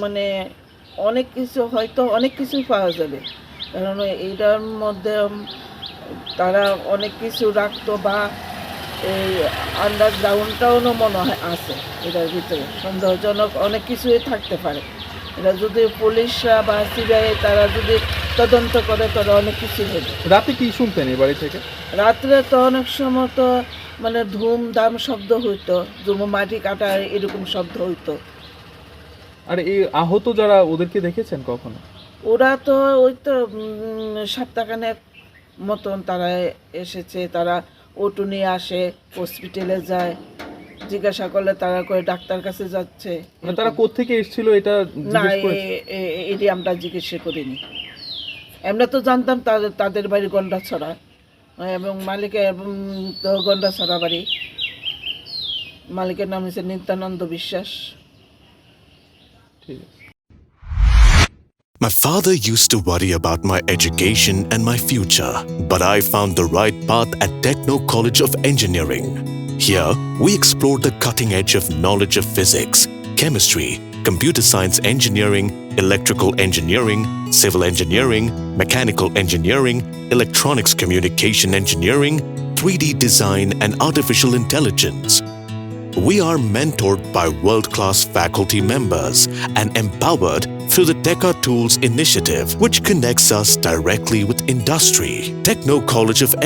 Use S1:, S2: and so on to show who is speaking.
S1: মানে অনেক কিছু হয়তো অনেক কিছু পাওয়া যাবে। কারণ এইটার মধ্যে তারা অনেক কিছু রাখতো বা এই আন্ডারগ্রাউন্ডটাও মনে হয় আছে এটার ভিতরে। সন্দেহজনক অনেক কিছুই থাকতে পারে। এটা যদি পুলিশরা বা সিবিআই তারা যদি তদন্ত করে তারা অনেক কিছু হবে
S2: রাতে কি শুনতেন এই বাড়ি থেকে?
S1: রাত্রে তো অনেক সময় তো মানে ধুমধাম শব্দ হইতো ধুম মাটি কাটা এরকম শব্দ হইতো।
S2: আর এই আহত যারা ওদেরকে দেখেছেন কখনো?
S1: ওরা তো ওই তো সপ্তাহখানেক মতন তারা এসেছে তারা ওটু নিয়ে আসে হসপিটালে যায় জিজ্ঞাসা করলে তারা করে ডাক্তার কাছে যাচ্ছে।
S2: মানে তারা কোত্থেকে এসেছিল এটা
S1: না এটি আমরা জিজ্ঞেস করিনি। আমরা তো জানতাম তাদের তাদের বাড়ি গন্ডাছড়া এবং মালিকের গন্ডাছড়া বাড়ি। মালিকের নাম হচ্ছে নিত্যানন্দ বিশ্বাস।
S2: ঠিক আছে
S3: My father used to worry about my education and my future, but I found the right path at Techno College of Engineering. Here, we explore the cutting edge of knowledge of physics, chemistry, computer science engineering, electrical engineering, civil engineering, mechanical engineering, electronics communication engineering, 3D design, and artificial intelligence. We are mentored by world class faculty members and empowered through the Teka Tools initiative, which connects us directly with industry. Techno College of